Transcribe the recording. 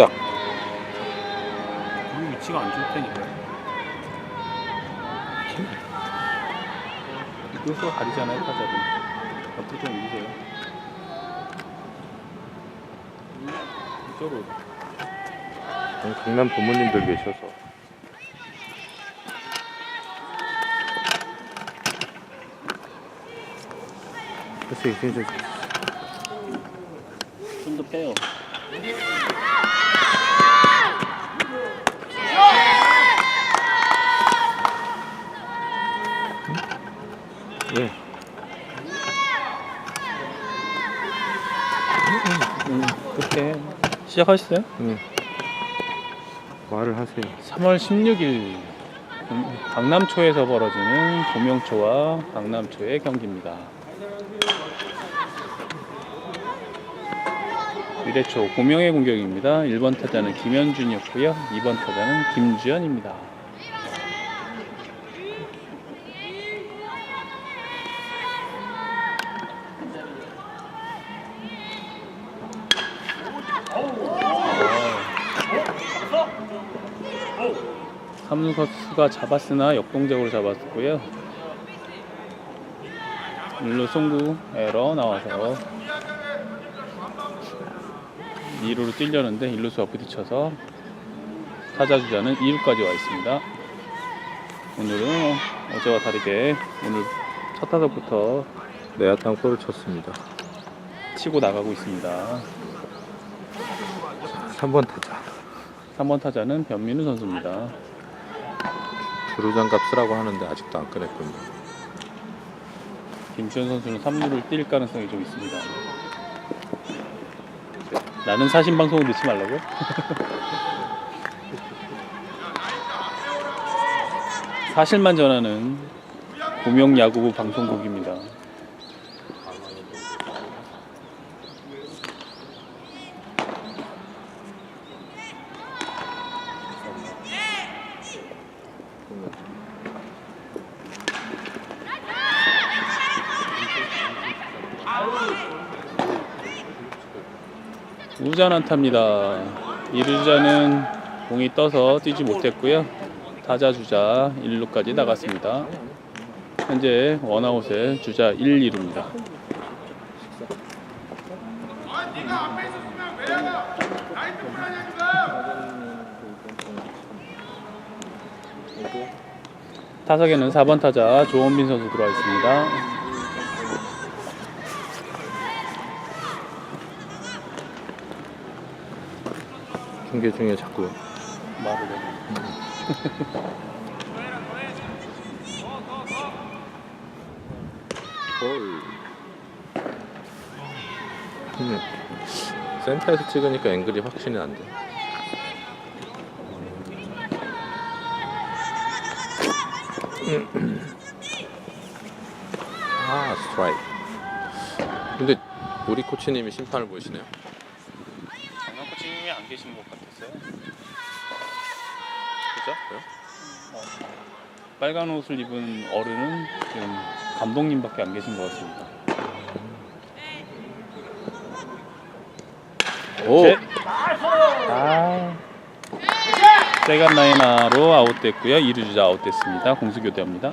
시작. 우리 위치가 안 좋을 테니까. 이것도 가리잖아요, 타자를. 옆으로 좀 옮기세요. 이쪽으로. 강남 부모님들 계셔서. 글쎄, 진짜 좀더 빼요. 왜? 음, 그렇게 시작하셨어요? 응. 말을 하세요. 3월 16일 강남초에서 벌어지는 도명초와 강남초의 경기입니다. 미래초 고명의 공격입니다. 1번 타자는 김현준이었고요. 2번 타자는 김주현입니다. 삼루수가 잡았으나 역동적으로 잡았고요. 일루 송구 에러 나와서 2루로 뛰려는데 일루수가 부딪혀서 타자 주자는 2루까지 와 있습니다. 오늘은 어제와 다르게 오늘 첫 타석부터 내야 땅볼을 쳤습니다. 치고 나가고 있습니다. 3번 타자. 3번 타자는 변민우 선수입니다. 주루장갑 쓰라고 하는데 아직도 안 꺼냈군요. 김주현 선수는 3루를 뛸 가능성이 좀 있습니다. 나는 사신 방송을 넣지 말라고요? 사실만 전하는 고명 야구부 방송국입니다. 우전 안타입니다. 이루자는 공이 떠서 뛰지 못했고요. 타자 주자 1루까지 나갔습니다. 현재 원아웃에 주자 1, 2루입니다. 타석에는 4번 타자 조원빈 선수 들어와 있습니다. 중계 중에 자꾸 말을 해. 볼. 음. 센터에서 찍으니까 앵글이 확실히 안 돼. 아 스트라이크. 근데 우리 코치님이 심판을 보시네요. 안 계신 것 같았어요. 그죠? 어, 빨간 옷을 입은 어른은 지금 감독님밖에 안 계신 것 같습니다. 오. 셋. 아. 세간 라이나로 아웃됐고요. 2루 주자 아웃됐습니다. 공수 교대합니다.